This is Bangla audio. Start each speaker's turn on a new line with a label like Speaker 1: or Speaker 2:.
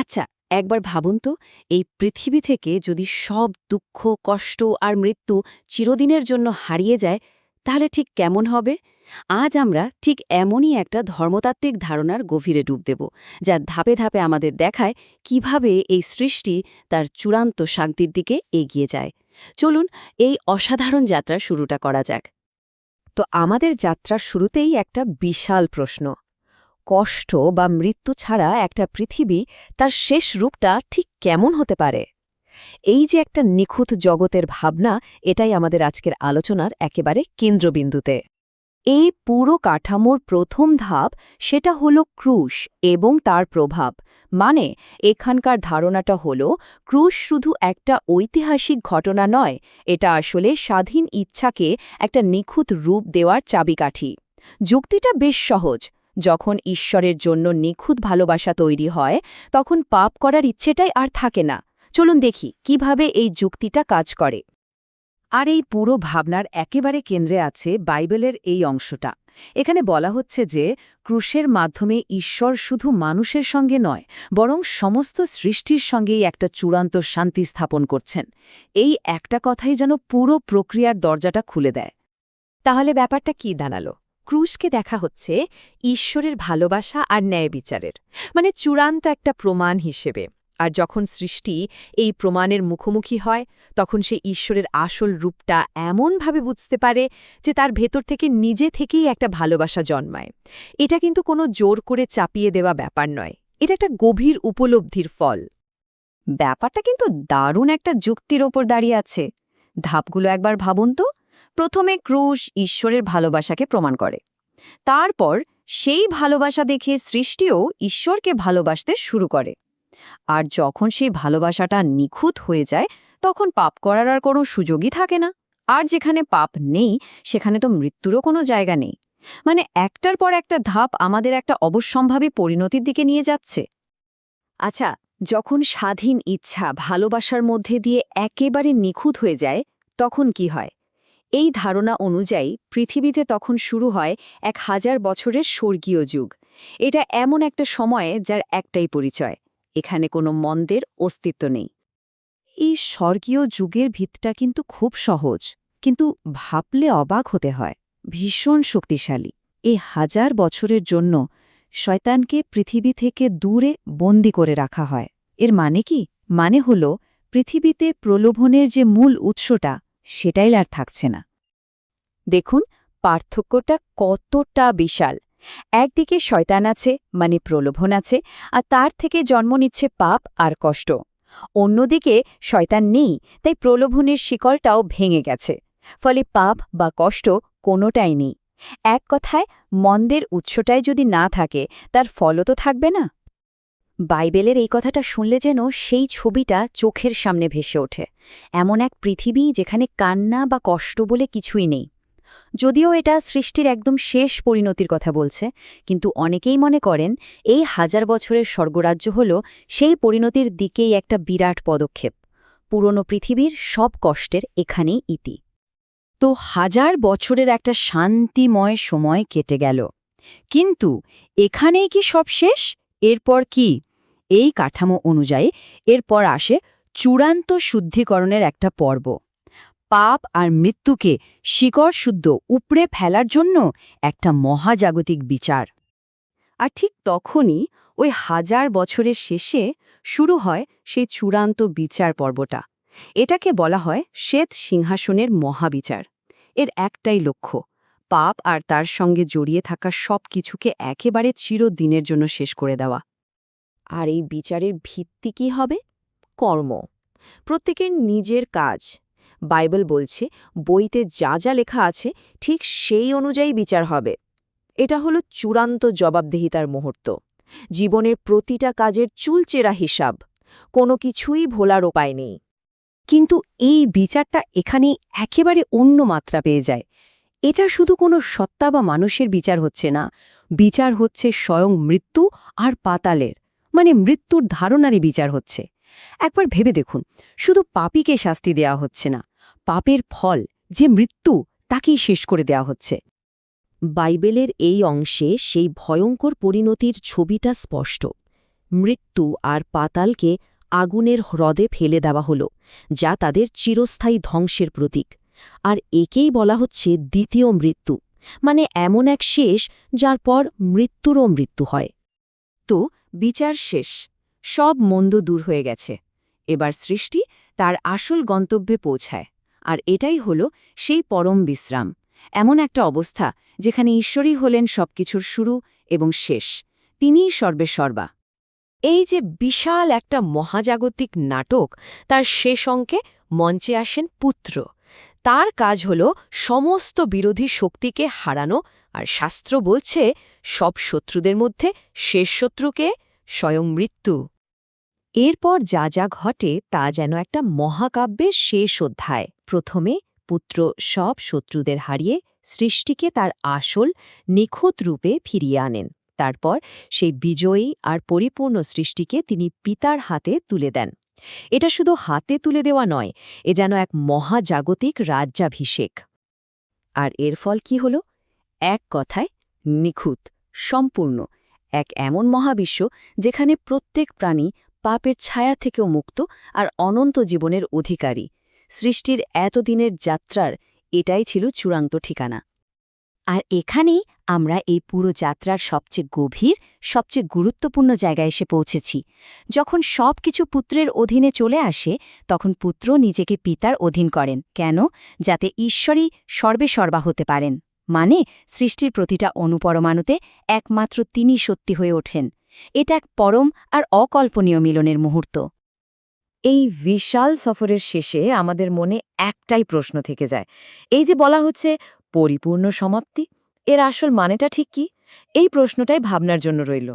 Speaker 1: আচ্ছা একবার ভাবুন তো, এই পৃথিবী থেকে যদি সব দুঃখ, কষ্ট আর মৃত্যু চিরদিনের জন্য হারিয়ে যায়, তাহলে ঠিক কেমন হবে? আজ আমরা ঠিক এমনই একটা ধর্মতাত্ত্বিক ধারণার গভীরে ডুব দেব, যা ধাপে ধাপে আমাদের দেখায় কীভাবে এই সৃষ্টি তার চূড়ান্ত শান্তির দিকে এগিয়ে যায়। চলুন এই অসাধারণ যাত্রা শুরুটা করা যাক।
Speaker 2: তো আমাদের যাত্রার শুরুতেই একটা বিশাল প্রশ্ন কষ্ট বা মৃত্যু ছাড়া একটা পৃথিবী তার শেষ রূপটা ঠিক কেমন হতে পারে? এই যে একটা নিখুঁত জগতের ভাবনা, এটাই আমাদের আজকের আলোচনার একেবারে কেন্দ্রবিন্দুতে। এই পুরো কাঠামোর প্রথম ধাপ সেটা হলো ক্রুশ এবং তার প্রভাব। মানে এখানকার ধারণাটা হলো, ক্রুশ শুধু একটা ঐতিহাসিক ঘটনা নয়, এটা আসলে স্বাধীন ইচ্ছাকে একটা নিখুঁত রূপ দেওয়ার চাবিকাঠি। যুক্তিটা বেশ সহজ যখন ঈশ্বরের জন্য নিখুঁত ভালোবাসা তৈরি হয়, তখন পাপ করার ইচ্ছেটাই আর থাকে না। চলুন দেখি কীভাবে এই যুক্তিটা কাজ করে। আর এই পুরো ভাবনার একেবারে কেন্দ্রে আছে বাইবেলের এই অংশটা। এখানে বলা হচ্ছে যে, ক্রুশের মাধ্যমে ঈশ্বর শুধু মানুষের সঙ্গে নয়, বরং সমস্ত সৃষ্টির সঙ্গেই একটা চূড়ান্ত শান্তি স্থাপন করছেন। এই একটা কথাই যেন পুরো প্রক্রিয়ার দরজাটা খুলে দেয়। তাহলে ব্যাপারটা কি দাঁড়াল? ক্রুশকে দেখা হচ্ছে ঈশ্বরের ভালোবাসা আর ন্যায় বিচারের মানে চূড়ান্ত একটা প্রমাণ হিসেবে। আর যখন সৃষ্টি এই প্রমাণের মুখোমুখি হয়, তখন সে ঈশ্বরের আসল রূপটা এমনভাবে বুঝতে পারে যে তার ভেতর থেকে নিজে থেকেই একটা ভালোবাসা জন্মায়। এটা কিন্তু কোনো জোর করে চাপিয়ে দেওয়া ব্যাপার নয়। এটা একটা গভীর উপলব্ধির ফল।
Speaker 1: ব্যাপারটা কিন্তু দারুণ একটা যুক্তির ওপর দাঁড়িয়ে আছে। ধাপগুলো একবার ভাবুন তো। প্রথমে ক্রুশ ঈশ্বরের ভালোবাসাকে প্রমাণ করে। তারপর সেই ভালোবাসা দেখে সৃষ্টিও ঈশ্বরকে ভালোবাসতে শুরু করে। আর যখন সেই ভালোবাসাটা নিখুঁত হয়ে যায়, তখন পাপ করার আর কোনো সুযোগই থাকে না। আর যেখানে পাপ নেই, সেখানে তো মৃত্যুরও কোনো জায়গা নেই। মানে একটার পর একটা ধাপ আমাদের একটা অবশ্যম্ভাবী পরিণতির দিকে নিয়ে যাচ্ছে। আচ্ছা যখন স্বাধীন ইচ্ছা ভালোবাসার মধ্যে দিয়ে একেবারে নিখুঁত হয়ে যায়, তখন কি হয়? এই ধারণা অনুযায়ী পৃথিবীতে তখন শুরু হয় এক হাজার বছরের স্বর্গীয় যুগ। এটা এমন একটা সময়ে যার একটাই পরিচয়, এখানে কোনো মন্দের অস্তিত্ব নেই। এই স্বর্গীয় যুগের ভিতটা কিন্তু খুব সহজ, কিন্তু ভাবলে অবাক হতে হয়, ভীষণ শক্তিশালী। এই হাজার বছরের জন্য শয়তানকে পৃথিবী থেকে দূরে বন্দি করে রাখা হয়। এর মানে কি? মানে হল পৃথিবীতে প্রলোভনের যে মূল উৎসটা সেটাই আর থাকছে না। দেখুন, পার্থক্যটা কতটা বিশাল। একদিকে শয়তান আছে মানে প্রলোভন আছে, আর তার থেকে জন্ম নিচ্ছে পাপ আর কষ্ট। অন্যদিকে শয়তান নেই, তাই প্রলোভনের শিকলটাও ভেঙে গেছে। ফলে পাপ বা কষ্ট কোনোটাই নেই। এক কথায়, মন্দের উৎসটাই যদি না থাকে, তার ফলও তো থাকবে না। বাইবেলের এই কথাটা শুনলে যেন সেই ছবিটা চোখের সামনে ভেসে ওঠে। এমন এক পৃথিবী যেখানে কান্না বা কষ্ট বলে কিছুই নেই। যদিও এটা সৃষ্টির একদম শেষ পরিণতির কথা বলছে, কিন্তু অনেকেই মনে করেন এই হাজার বছরের স্বর্গরাজ্য হল সেই পরিণতির দিকেই একটা বিরাট পদক্ষেপ। পুরনো পৃথিবীর সব কষ্টের এখানেই ইতি। তো হাজার বছরের একটা শান্তিময় সময় কেটে গেল। কিন্তু এখানেই কি সব শেষ? এরপর কি? এই কাঠামো অনুযায়ী এরপর আসে চূড়ান্ত শুদ্ধিকরণের একটা পর্ব। পাপ আর মৃত্যুকে শিকড় শুদ্ধ উপড়ে ফেলার জন্য একটা মহাজাগতিক বিচার। আর ঠিক তখনই ওই হাজার বছরের শেষে শুরু হয় সেই চূড়ান্ত বিচার পর্বটা। এটাকে বলা হয় শ্বেত সিংহাসনের মহাবিচার। এর একটাই লক্ষ্য, পাপ আর তার সঙ্গে জড়িয়ে থাকা সব কিছুকে একেবারে চিরদিনের জন্য শেষ করে দেওয়া। আর এই বিচারের ভিত্তি কি হবে? কর্ম। প্রত্যেকের নিজের কাজ। বাইবেল বলছে, বইতে যা যা লেখা আছে, ঠিক সেই অনুযায়ী বিচার হবে। এটা হলো চূড়ান্ত জবাবদিহিতার মুহূর্ত। জীবনের প্রতিটা কাজের চুলচেরা হিসাব। কোনো কিছুই ভোলার উপায় নেই। কিন্তু এই বিচারটা এখানে একেবারে অন্য মাত্রা পেয়ে যায়। এটা শুধু কোনো সত্তা বা মানুষের বিচার হচ্ছে না। বিচার হচ্ছে স্বয়ং মৃত্যু আর পাতালের। মানে মৃত্যুর ধারণারই বিচার হচ্ছে। একবার ভেবে দেখুন, শুধু পাপীকে শাস্তি দেয়া হচ্ছে না, পাপের ফল, যে মৃত্যু, তাকেই শেষ করে দেওয়া হচ্ছে। বাইবেলের এই অংশে সেই ভয়ঙ্কর পরিণতির ছবিটা স্পষ্ট।
Speaker 2: মৃত্যু আর পাতালকে আগুনের হ্রদে ফেলে দেওয়া হল, যা তাদের চিরস্থায়ী ধ্বংসের প্রতীক। আর একেই বলা হচ্ছে দ্বিতীয় মৃত্যু মানে এমন এক শেষ যার পর মৃত্যুরও মৃত্যু হয়।
Speaker 1: তো বিচার শেষ। সব মন্দ দূর হয়ে গেছে। এবার সৃষ্টি তার আসল গন্তব্যে পৌঁছায়। আর এটাই হল সেই পরম বিশ্রাম। এমন একটা অবস্থা যেখানে ঈশ্বরই হলেন সবকিছুর শুরু এবং শেষ। তিনিই সর্বে সর্বা।
Speaker 2: এই যে বিশাল একটা মহাজাগতিক নাটক, তার শেষ অঙ্কে মঞ্চে আসেন পুত্র। তার কাজ হল সমস্ত বিরোধী শক্তিকে হারানো, আর শাস্ত্র বলছে, সব শত্রুদের মধ্যে শেষ শত্রুকে স্বয়ং মৃত্যু। এরপর যা যা ঘটে তা যেন একটা মহাকাব্যের শেষ অধ্যায়। প্রথমে পুত্র সব শত্রুদের হারিয়ে সৃষ্টিকে তার আসল, নিখুঁত রূপে ফিরিয়ে আনেন। তারপর সেই বিজয়ী আর পরিপূর্ণ সৃষ্টিকে তিনি পিতার হাতে তুলে দেন। এটা শুধু হাতে তুলে দেওয়া নয়, এ যেন এক মহাজাগতিক রাজ্যাভিষেক। আর এর ফল কি হল? এক কথায়, নিখুঁত, সম্পূর্ণ, এক এমন মহাবিশ্ব যেখানে প্রত্যেক প্রাণী পাপের ছায়া থেকেও মুক্ত আর অনন্ত জীবনের অধিকারী। সৃষ্টির এতদিনের যাত্রার এটাই ছিল চূড়ান্ত ঠিকানা। আর এখানেই আমরা এই পুরো যাত্রার সবচেয়ে গভীর, সবচেয়ে গুরুত্বপূর্ণ জায়গায় এসে পৌঁছেছি। যখন সব কিছু পুত্রের অধীনে চলে আসে, তখন পুত্র নিজেকে পিতার অধীন করেন। কেন? যাতে ঈশ্বরই সর্বে সর্বা হতে পারেন। মানে সৃষ্টির প্রতিটা অনুপরমাণুতে একমাত্র তিনি সত্যি হয়ে ওঠেন। এটা এক পরম আর অকল্পনীয় মিলনের মুহূর্ত।
Speaker 1: এই বিশাল সফরের শেষে আমাদের মনে একটাই প্রশ্ন থেকে যায়। এই যে বলা হচ্ছে পরিপূর্ণ সমাপ্তি, এর আসল মানেটা ঠিক কি? এই প্রশ্নটাই ভাবনার জন্য রইল।